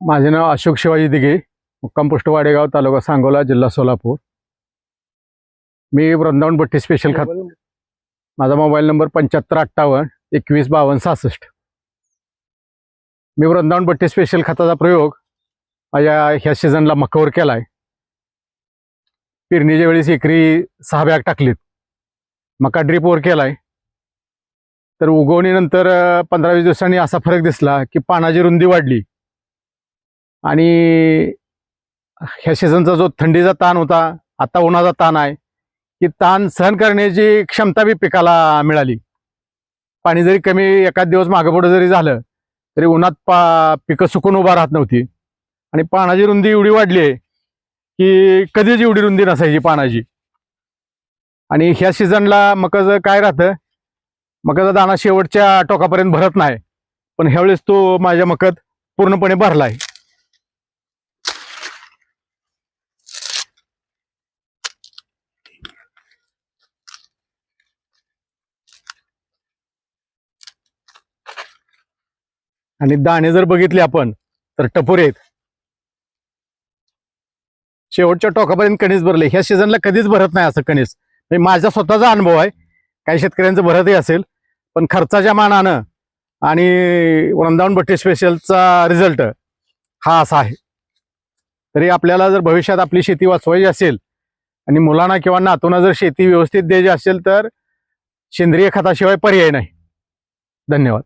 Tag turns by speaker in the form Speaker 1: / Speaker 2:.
Speaker 1: माझे नाव अशोक शिवाजी दिघे मुक्काम पोस्ट वाडेगाव तालुका सांगोला जिल्हा सोलापूर. मी वृंदावन भट्टी स्पेशल खत माझा मोबाईल नंबर पंच्याहत्तर अठ्ठावन्न एकवीस बावन्न सहासष्ट. मी वृंदावन भट्टी स्पेशल खताचा प्रयोग माझ्या ह्या सीझनला मकावर केला आहे पेरणीच्या वेळेस एकरी सहा बॅग टाकलीत. मका ड्रिपवर केला आहे तर उगवणीनंतर पंधरा वीस दिवसांनी असा फरक दिसला की पानाची रुंदी वाढली. आणि ह्या सीझनचा जो थंडीचा ताण होता आता उन्हाचा ताण आहे की ताण सहन करण्याची क्षमता बी पिकाला मिळाली. पाणी जरी कमी एखाद दिवस मागं पुढं जरी झालं तरी उन्हात पा पिकं सुकून उभा राहत नव्हती. आणि पानाची रुंदी एवढी वाढली आहे की कधीच एवढी रुंदी नसायची पानाची. आणि ह्या सीझनला मकाचं काय राहतं? मकाचा दाणा शेवटच्या टोकापर्यंत भरत नाही पण ह्यावेळेस तो माझ्या मकत पूर्णपणे भरलाय. आणि दाणे जर बघितले आपण तर टपोरे आहेत. शेवटच्या टोकापर्यंत कणीस भरले. ह्या सीझनला कधीच भरत नाही असं कणीस. म्हणजे माझा स्वतःचा अनुभव आहे. काही शेतकऱ्यांचं भरतही असेल पण खर्चाच्या मानानं आणि वृंदावन भट्टी स्पेशलचा रिझल्ट हा असा आहे. तरी आपल्याला जर भविष्यात आपली शेती वाचवायची असेल आणि मुलांना किंवा नातूंना जर शेती व्यवस्थित द्यायची असेल तर सेंद्रिय खताशिवाय पर्याय नाही. धन्यवाद.